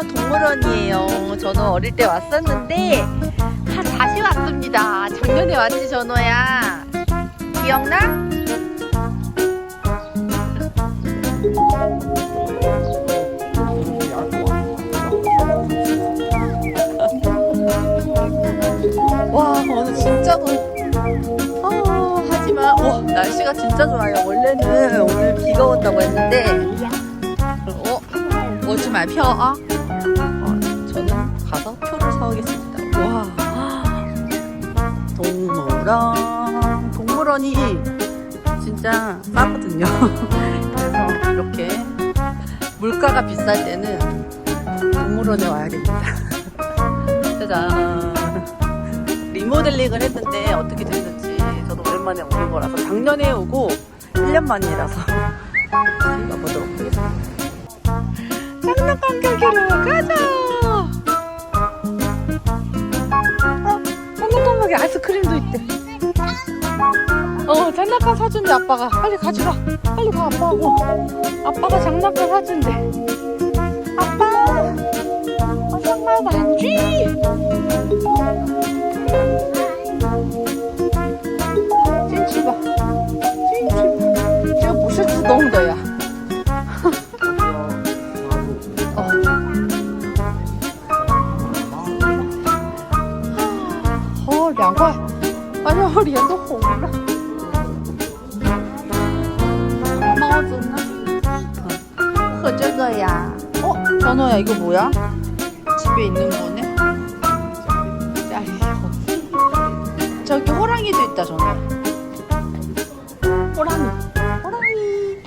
동물원이에요. 저는 어릴 때 왔었는데 하, 다시 왔습니다. 작년에 왔지 전호야. 기억나? 와 오늘 진짜 더 어, 하지만 와 날씨가 진짜 좋아요. 원래는 오늘 비가 온다고 했는데 어 오지 말 표, 아. 어, 동물원 동물원이 진짜 싸거든요. 그래서 이렇게 물가가 비쌀 때는 동물원에 와야 됩니다. 짜잔. 리모델링을 했는데 어떻게 됐는지 저도 오랜만에 오는 거라서 작년에 오고 1년 만이라서 가보도록 하겠습니다. 장난감 가게로 가자! 가게 아이스크림도 있대. 어, 장난감 사준대, 아빠가. 빨리 가져가. 빨리 가, 아빠하고. 아빠가 장난감 사준대. 哎呀，我脸都红了。帽子呢？和这个呀。哦，전호야 이거 뭐야? 집에 있는 거네. 짤이요. 저기 호랑이도 있다 전화. 호랑이. 호랑이.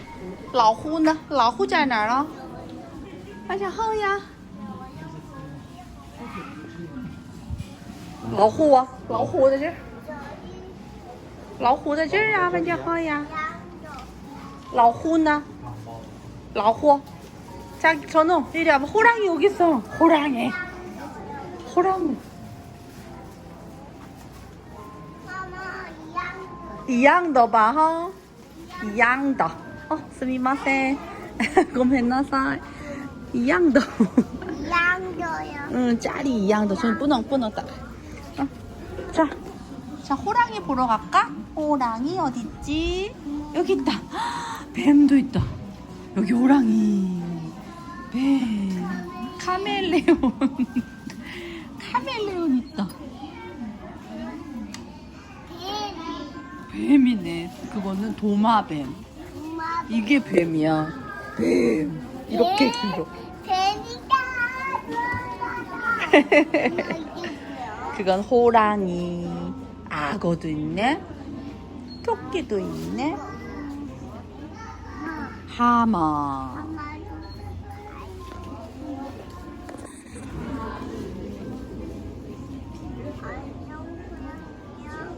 老虎呢?老虎在哪儿了?大家好呀.老虎啊,老虎在这儿. 老虎在这儿啊,大家好呀.老虎呢?老虎. 자, 전호, 이리 와봐. 호랑이 여기 있어. 호랑이. 호랑이. 一样的吧哈，一样的。哦，すみません，ごめんなさい，一样的。嗯，家里一样的，所以不能不能打。 어. 자, 자 호랑이 보러 갈까? 호랑이 어디 있지? 여기 있다. 뱀도 있다. 여기 호랑이, 뱀, 카멜레온, 카멜레온 있다. 뱀이네. 그거는 도마뱀. 이게 뱀이야. 뱀. 이렇게 길어. 그건 호랑이. 악어도 있네. 토끼도 있네. 하마.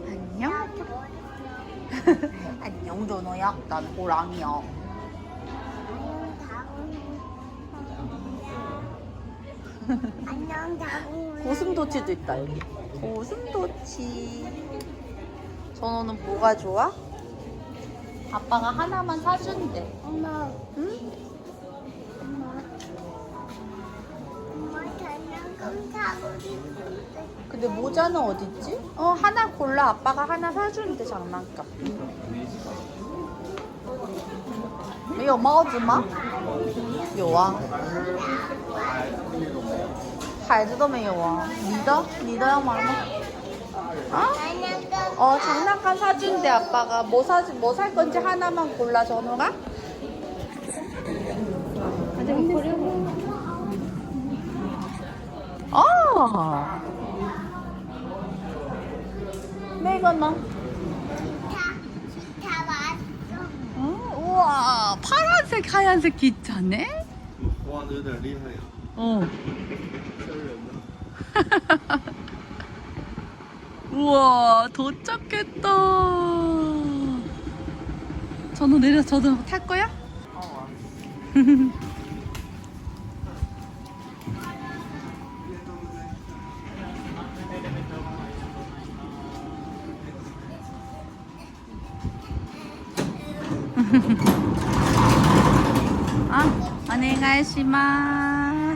안녕. 안녕 전호야. 난 호랑이야. 안녕 고슴도치도 있다 여기. 고슴도치. 전호는 뭐가 좋아? 아빠가 하나만 사준대. 엄마 응? 엄마 엄마 장난감 사고 싶은데 근데 모자는 어딨지? 어 하나 골라 아빠가 하나 사주는데 장난감 没有帽子吗？有啊， 孩子都没有啊。你的，你的要买吗？啊？ 장난감 어 장난감 사준대 아빠가 뭐 사 뭐 살 건지 하나만 골라 전호가. 아. 那个呢？ 다, 다 왔어 어, 우와 파란색 하얀색 기차네? 哇，这有点厉害呀！ 어. 吓人呢。 우와 도착했다. 전호 내려 저도 탈 거야? 아, 가시마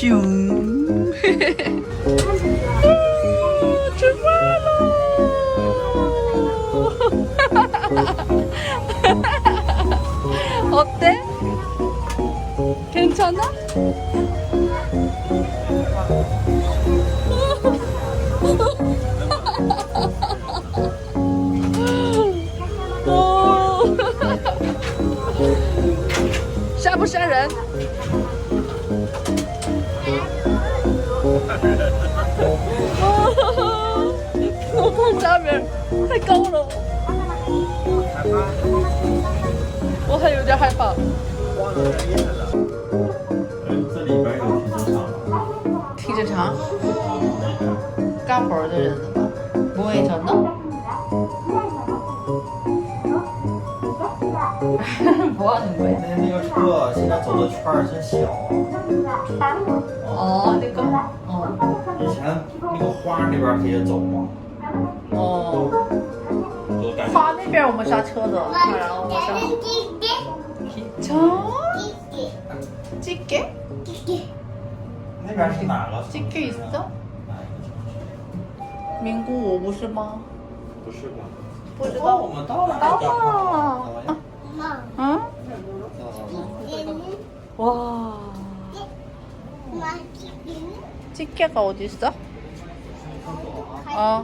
슝. 어때? 괜찮아? 太高了。我还有点害怕。我可厉害了。这里边有停车场。停车场。干活的人呢？不会走呢。不会真。那个车现在走的圈儿真小。哦，那个。哦。以前那个花那边可以走吗？哦，我感觉花那边我们刹车的，然后我上。저 찌개? 찌개? 那边是哪个城市啊？ 찌개 있어? 哪一个城市？名古屋不是吗？不是吧？不知哦，我们到了。到了。妈，嗯？给你， 와. 妈给你， 찌개가 어디 있어? 아.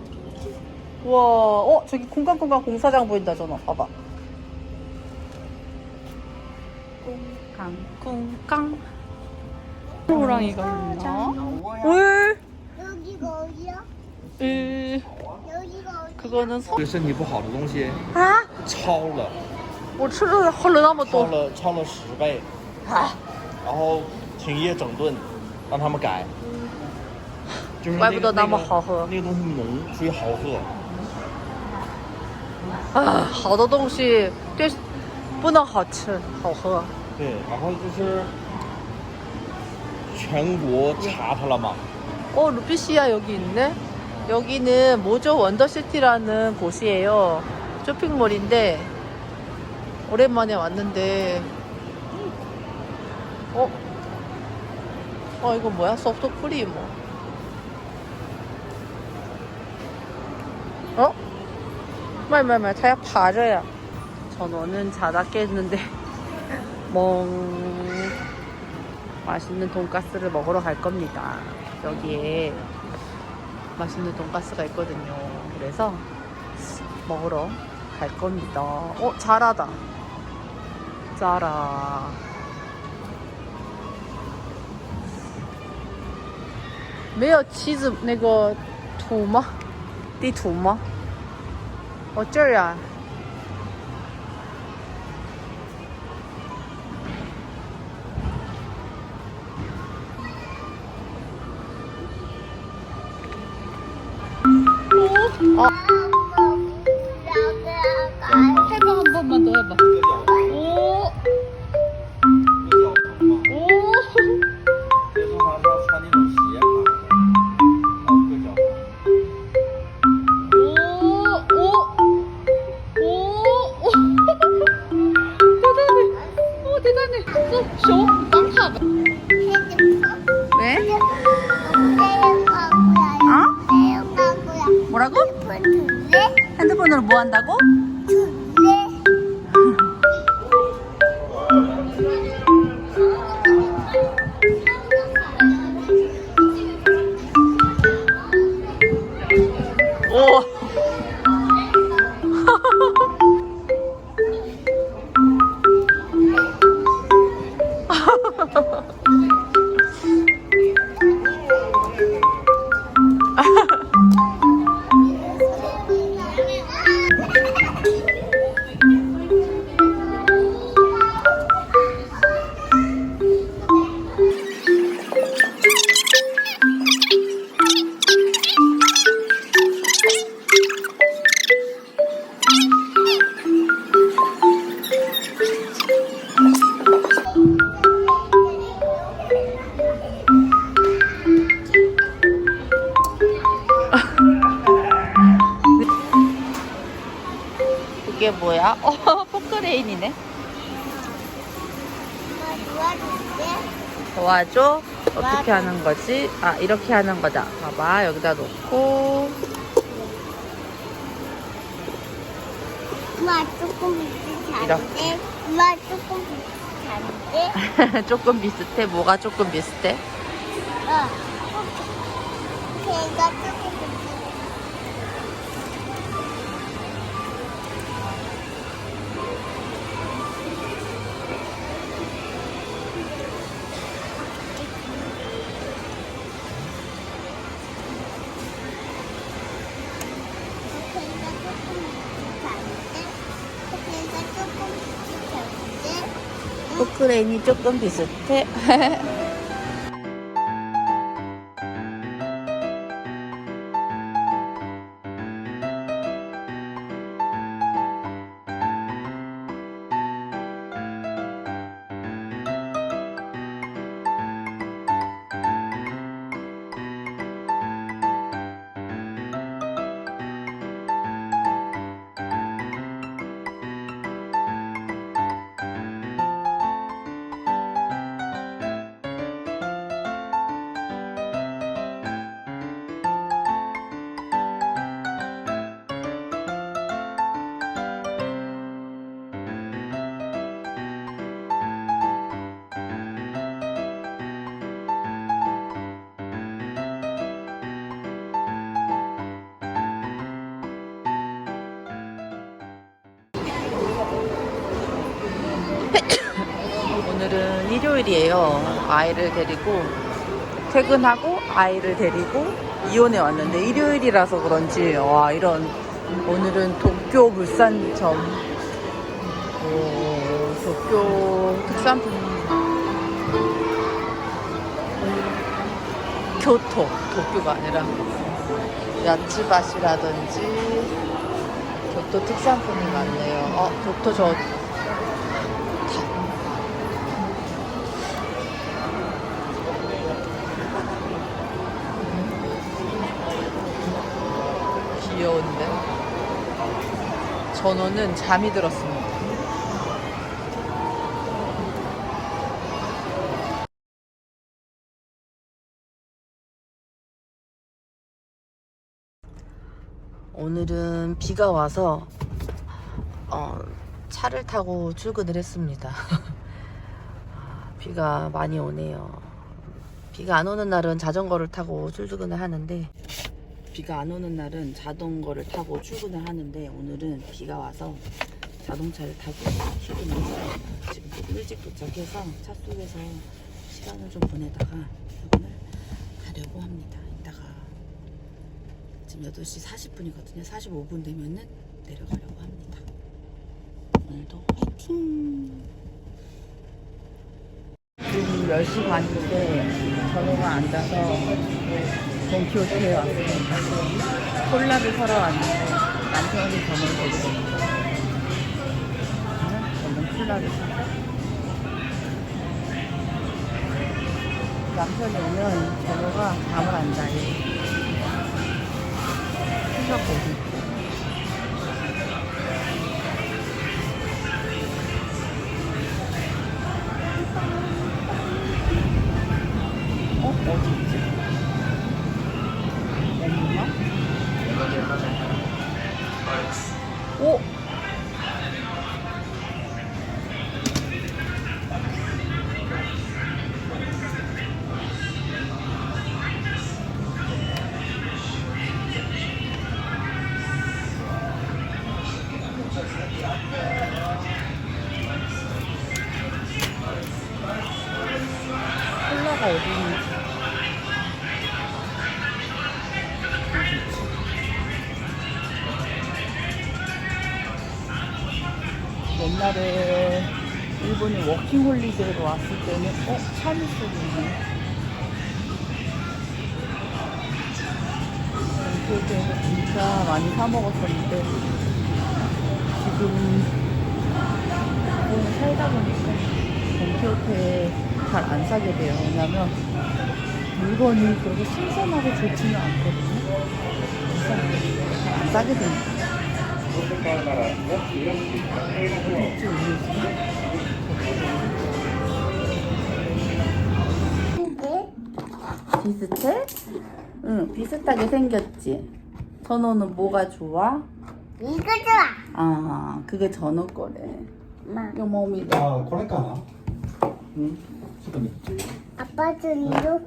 와, 어 저기 공간공간 공사장 보인다 전화. 봐봐. 공강 공강. 호랑이가 있나? 왜? 여기가 어디야? 에, 여기가 어디? 그거는 소. 对身体不好的东西啊！超了，我吃了喝了那么超多。了超了十倍，啊！然后停业整顿，让他们改。就是怪不得那么个好喝那个东西浓，所以好喝。 啊，好多东西对不能好吃好喝。对，然后就是全国查他了嘛。 어, 루피시아 여기 있네. 여기는 모조 원더시티라는 곳이에요. 쇼핑몰인데 오랜만에 왔는데 어? 어 이거 뭐야? 소프트 크림 어? 말말말 타야 파져야 전원은 자다 깼는데 멍 맛있는 돈가스를 먹으러 갈 겁니다. 여기에 맛있는 돈가스가 있거든요. 그래서 먹으러 갈 겁니다. 어, 잘하다. 짜라. 没有妻子那个图吗？地图吗？ 어쩌랴 어. 어. 음. 한 번만 더 해봐. 뭐야? 어, 포크레인이네. 도와줘. 어떻게 하는 거지? 아, 이렇게 하는 거다. 봐봐, 여기다 놓고. 엄마 조금 비슷한데? 엄마 조금 비슷한데? 조금 비슷해? 뭐가 조금 비슷해? 어. 걔가 조금 비슷해. 포크레인이 조금 비슷해? 일요일이에요. 아이를 데리고 퇴근하고 아이를 데리고 이온에 왔는데 일요일이라서 그런지 와 이런 오늘은 도쿄 물산점 오, 도쿄 특산품 교토 도쿄가 아니라 야츠밭이라든지 교토 특산품이 많네요. 어, 교토 저 전호는 잠이 들었습니다. 오늘은 비가 와서 어, 차를 타고 출근을 했습니다. 아, 비가 많이 오네요. 비가 안 오는 날은 자전거를 타고 출근을 하는데 비가 안 오는 날은 자전거를 타고 출근을 하는데 오늘은 비가 와서 자동차를 타고 출근을 했어요. 지금 조금 일찍 도착해서 차 속에서 시간을 좀 보내다가 출근을 가려고 합니다. 이따가 지금 8시 40분이거든요. 45분 되면은 내려가려고 합니다. 오늘도 화이팅! 지금 10시 반인데 전호가 앉아서 돈키호테에 왔습니다. 콜라를 사러 왔는데 남편이 저는 데리고 저는 콜라를 사 남편이 오면 전호가 잠을 안 자요. 혼자 보고 콜라가 어디 있는지. 옛날에 일본이 워킹홀리데이로 왔을 때는 어? 차는 소리네 그래서 진짜 많이 사 먹었었는데 지금 오늘 살다 보니까 벤키호테에 잘안 사게 돼요 왜냐면 물건이 그렇게 신선하고 좋지는 않거든요 잘안 사게 됩니다 우리 근데 비슷해? 응, 비슷하게 생겼지. 전호는 뭐가 좋아? 이거 좋아. 아, 그게 전어 거래. 엄마. 요 몸이. 아, 코레카나? 응. 잠깐만. 아빠 줄이요?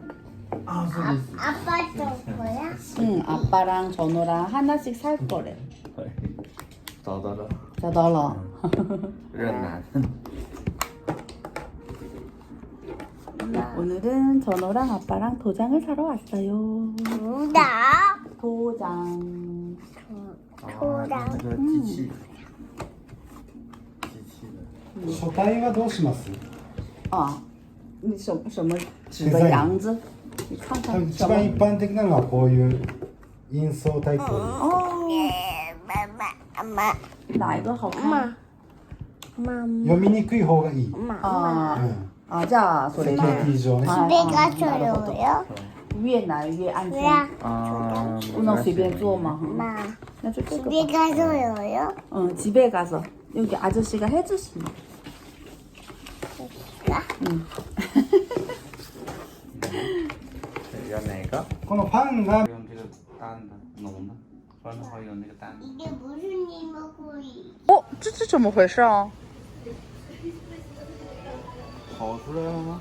아 아, 아, 아, 아빠 줄 거야? 응, 아빠랑 전어랑 하나씩 살 거래. 더더러. 자, 널어. 오늘은 전어랑 아빠랑 도장을 사러 왔어요. 누나. 도장. 初あ、は。代はどうします？あ，你什什么的子？你看看一番一？般的なのはこういう印奏体操哦，妈妈妈哪一个好看？妈妈。読みにくい方がいい。あ、あ、じゃあそれで。上ね。あがそれよ。도 요요? 위에 나 위에 앉아. 왜? 啊不能随便坐吗？ 엄마 那就这个 집에 吧。 가서 요요? 응, 집에 가서 여기 아저씨가 해주시네. 응. 要哪个？このパンが用这个单的浓的，不然的话用那个淡的。 이게 무슨 이모고이? 어, 这这怎么回事啊？跑出来了吗？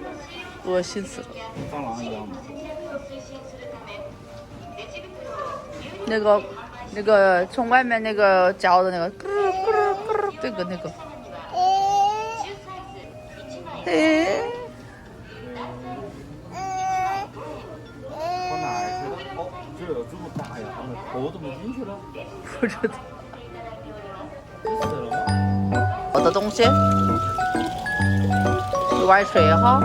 恶心死了。蟑螂一样吗？那个，那个从外面那个嚼的那个，咕噜咕噜咕噜，这个那个， 에, 诶， 에, 跑哪儿去了？哦，这有这么大呀！我头怎么进去了？不知道。我的东西，你玩水哈。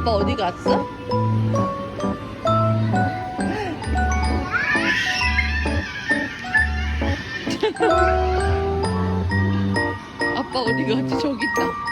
阿爸어디 갔어? 아빠 어디 갔지? 저기 있다.